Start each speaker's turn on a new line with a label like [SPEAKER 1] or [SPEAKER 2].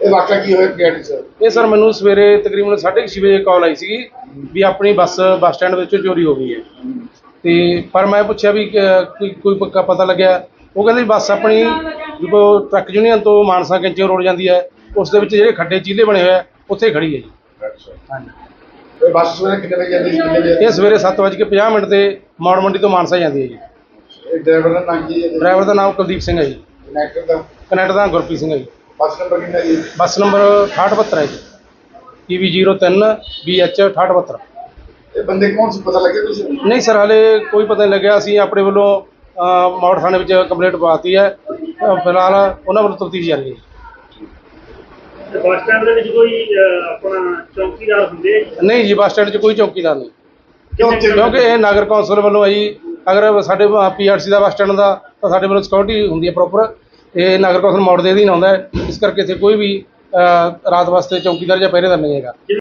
[SPEAKER 1] ਇਹ ਵਾਕਿਆ ਕੀ ਹੋਇਆ ਗੇਟ 'ਚ
[SPEAKER 2] ਇਹ ਸਰ ਮੈਨੂੰ ਸਵੇਰੇ ਤਕਰੀਬਨ 6:30 ਵਜੇ ਕਾਲ ਆਈ ਸੀਗੀ ਵੀ ਆਪਣੀ ਬੱਸ ਬੱਸ ਸਟੈਂਡ ਵਿੱਚ ਚੋਰੀ ਹੋ ਗਈ ਹੈ। ਤੇ ਪਰ ਮੈਂ ਪੁੱਛਿਆ ਵੀ ਕਿ ਕੋਈ ਕੋਈ ਪੱਕਾ ਪਤਾ ਲੱਗਿਆ? ਉਹ ਕਹਿੰਦੇ ਵੀ ਬੱਸ ਆਪਣੀ ਜਦੋਂ ਟਰੱਕ ਯੂਨੀਅਨ ਤੋਂ ਮਾਨਸਾ ਕੈਂਚੇ ਰੋਡ ਜਾਂਦੀ ਹੈ ਉਸ ਦੇ ਵਿੱਚ ਜਿਹੜੇ ਖੱਡੇ ਚੀਲੇ ਬਣੇ ਹੋਏ ਆ ਉੱਥੇ ਖੜੀ ਹੈ ਜੀ।
[SPEAKER 1] ਅੱਛਾ। ਇਹ ਬੱਸ ਸਵੇਰੇ ਕਿੰਨੇ ਵਜੇ ਜਾਂਦੀ ਸੀ ਕਿੰਨੇ ਵਜੇ
[SPEAKER 2] ਇਹ ਸਵੇਰੇ 7:50 ਮਿੰਟ ਤੇ ਮੌੜ ਮੰਡੀ ਤੋਂ ਮਾਨਸਾ ਜਾਂਦੀ ਹੈ ਜੀ।
[SPEAKER 1] ਇਹ ਡਰਾਈਵਰ ਦਾ ਨਾਮ ਕੀ ਹੈ?
[SPEAKER 2] ਡਰਾਈਵਰ ਦਾ ਨਾਮ ਕੁਲਦੀਪ ਸਿੰਘ ਹੈ ਜੀ।
[SPEAKER 1] ਕਨੈਕਟਰ ਦਾ?
[SPEAKER 2] ਕਨੈਕਟਰ ਦਾ ਗੁਰਪ੍ਰੀਤ ਸਿੰਘ ਹੈ ਜੀ।
[SPEAKER 1] ਬੱਸ ਨੰਬਰ ਕਿੰਨਾ ਜੀ?
[SPEAKER 2] ਬੱਸ ਨੰਬਰ 6872 ਹੈ ਜੀ। PV 03 BH 6872
[SPEAKER 1] ਇਹ ਬੰਦੇ ਕੌਣ ਸੀ? ਪਤਾ ਲੱਗਿਆ ਤੁਸੀਂ?
[SPEAKER 2] ਨਹੀਂ ਸਰ ਹਾਲੇ ਕੋਈ ਪਤਾ ਨਹੀਂ ਲੱਗਿਆ। ਅਸੀਂ ਆਪਣੇ ਵੱਲੋਂ ਅਹ, ਮੌੜ ਥਾਣੇ ਵਿੱਚ ਕੰਪਲੇਂਟ ਪਾਤੀ ਹੈ। ਫਿਲਹਾਲ ਉਹਨਾਂ ਵੱਲੋਂ ਤਫਤੀਸ਼ ਜਾਰੀ ਹੈ
[SPEAKER 3] ਤੇ ਬੱਸ ਸਟੈਂਡ ਦੇ ਵਿੱਚ ਕੋਈ ਅਹ, ਆਪਣਾ ਚੌਕੀਦਾਰ ਹੁੰਦੇ ਆ ਜੀ?
[SPEAKER 2] ਨਹੀਂ ਜੀ ਬੱਸ ਸਟੈਂਡ 'ਚ ਕੋਈ ਚੌਕੀਦਾਰ ਨਹੀਂ।
[SPEAKER 1] ਕਿਉਂ
[SPEAKER 2] ਕਿਉਂਕਿ ਇਹ ਨਗਰ ਕੌਂਸਲ ਵੱਲੋਂ ਹੈ ਜੀ। ਅਗਰ ਸਾਡੇ ਪੀਆਰਸੀ ਦਾ ਬੱਸ ਸਟੈਂਡ ਦਾ ਤਾਂ ਸਾਡੇ ਵੱਲੋਂ ਸਿਕਿਉਰਿਟੀ ਹੁੰਦੀ ਹੈ ਪ੍ਰੋਪਰ ਇਹ ਨਗਰ ਕੌਂਸਲ ਮੋੜ ਦੇ ਅਧੀਨ ਆਉਂਦਾ ਹੈ। ਇਸ ਕਰਕੇ ਇੱਥੇ ਕੋਈ ਵੀ ਰਾਤ ਵਾਸਤੇ ਚੌਕੀਦਾਰ ਜਾਂ ਪਹਿਰੇਦਾਰ ਨਹੀਂ ਹੈਗਾ।